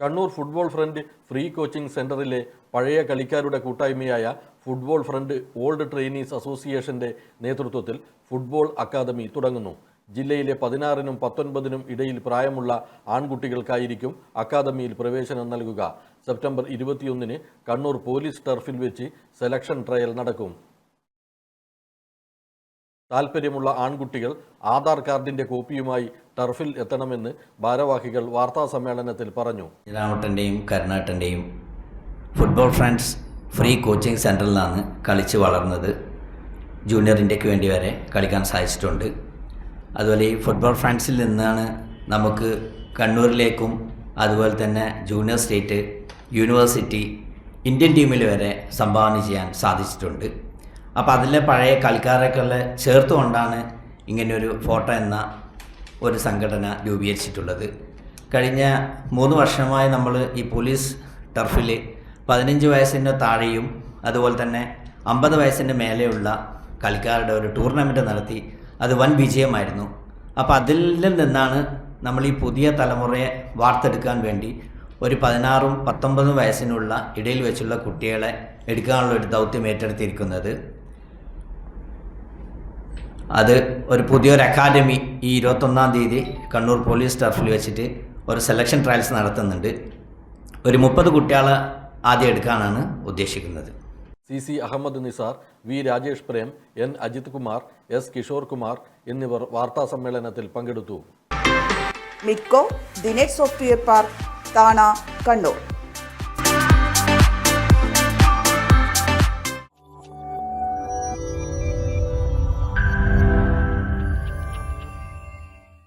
Kannur football friend free coaching സെന്ററിലെ പഴയ കളിക്കാരുടെ കൂട്ടായ്മയായ ഫുട്ബോൾ ഫ്രണ്ട് ഓൾഡ് ട്രെയിനീസ് അസോസിയേഷന്റെ നേതൃത്വത്തിൽ ഫുട്ബോൾ അക്കാദമി തുടങ്ങുന്നു. ജില്ലയിലെ പതിനാറിനും പത്തൊൻപതിനും ഇടയിൽ പ്രായമുള്ള ആൺകുട്ടികൾക്കായിരിക്കും അക്കാദമിയിൽ പ്രവേശനം നൽകുക. സെപ്റ്റംബർ ഇരുപത്തിയൊന്നിന് കണ്ണൂർ പോലീസ് ടർഫിൽ വെച്ച് സെലക്ഷൻ ട്രയൽ നടക്കും. താൽപ്പര്യമുള്ള ആൺകുട്ടികൾ ആധാർ കാർഡിന്റെ കോപ്പിയുമായി ടർഫിൽ എത്തണമെന്ന് ഭാരവാഹികൾ വാർത്താ സമ്മേളനത്തിൽ പറഞ്ഞു. രാമട്ടന്റെയും കരുണാട്ടന്റെയും ഫുട്ബോൾ ഫ്രണ്ട്സ് ഫ്രീ കോച്ചിങ് സെന്ററിലാണ് കളിച്ച് വളർന്നത്. ജൂനിയർ ഇന്ത്യയ്ക്ക് വേണ്ടി വരെ കളിക്കാൻ സാധിച്ചിട്ടുണ്ട്. അതുപോലെ ഈ ഫുട്ബോൾ ഫ്രണ്ട്സിൽ നിന്നാണ് നമുക്ക് കണ്ണൂരിലേക്കും അതുപോലെ തന്നെ ജൂനിയർ സ്റ്റേറ്റ് യൂണിവേഴ്സിറ്റി ഇന്ത്യൻ ടീമിൽ വരെ സംഭാവന ചെയ്യാൻ സാധിച്ചിട്ടുണ്ട്. അപ്പോൾ അതിലെ പഴയ കളിക്കാരൊക്കെ ചേർത്തുകൊണ്ടാണ് ഇങ്ങനെയൊരു ഫോട്ടോ എന്ന ഒരു സംഘടന രൂപീകരിച്ചിട്ടുള്ളത്. കഴിഞ്ഞ മൂന്ന് വർഷമായി നമ്മൾ ഈ പോലീസ് ടർഫിൽ പതിനഞ്ച് വയസ്സിന് താഴെയും അതുപോലെ തന്നെ അമ്പത് വയസ്സിന് മേലെയുള്ള കളിക്കാരുടെ ഒരു ടൂർണമെന്റ് നടത്തി. അത് വൻ വിജയമായിരുന്നു. അപ്പോൾ അതിൽ നിന്നാണ് നമ്മൾ ഈ പുതിയ തലമുറയെ വാർത്തെടുക്കാൻ വേണ്ടി ഒരു പതിനാറും പത്തൊമ്പതും വയസ്സിനുള്ള ഇടയിൽ വെച്ചുള്ള കുട്ടികളെ എടുക്കാനുള്ള ഒരു ദൗത്യം ഏറ്റെടുത്തിരിക്കുന്നത്. അത് ഒരു പുതിയൊരു അക്കാദമി ഈ ഇരുപത്തൊന്നാം തീയതി കണ്ണൂർ പോലീസ് ടർഫിൽ വെച്ചിട്ട് ഒരു സെലക്ഷൻ ട്രയൽസ് നടത്തുന്നുണ്ട്. ഒരു മുപ്പത് കുട്ടികളെ ആദ്യം എടുക്കാനാണ് ഉദ്ദേശിക്കുന്നത്. C C Ahmed Nisar V Rajesh Prem N Ajith Kumar S Kishore Kumar എന്നിവർ വാർത്താ സമ്മേളനത്തിൽ പങ്കെടുത്തു. മിക്കോ ദിനേഷ് സോഫ്റ്റ്വെയർ പാർക്ക് താണ കണ്ണൂർ.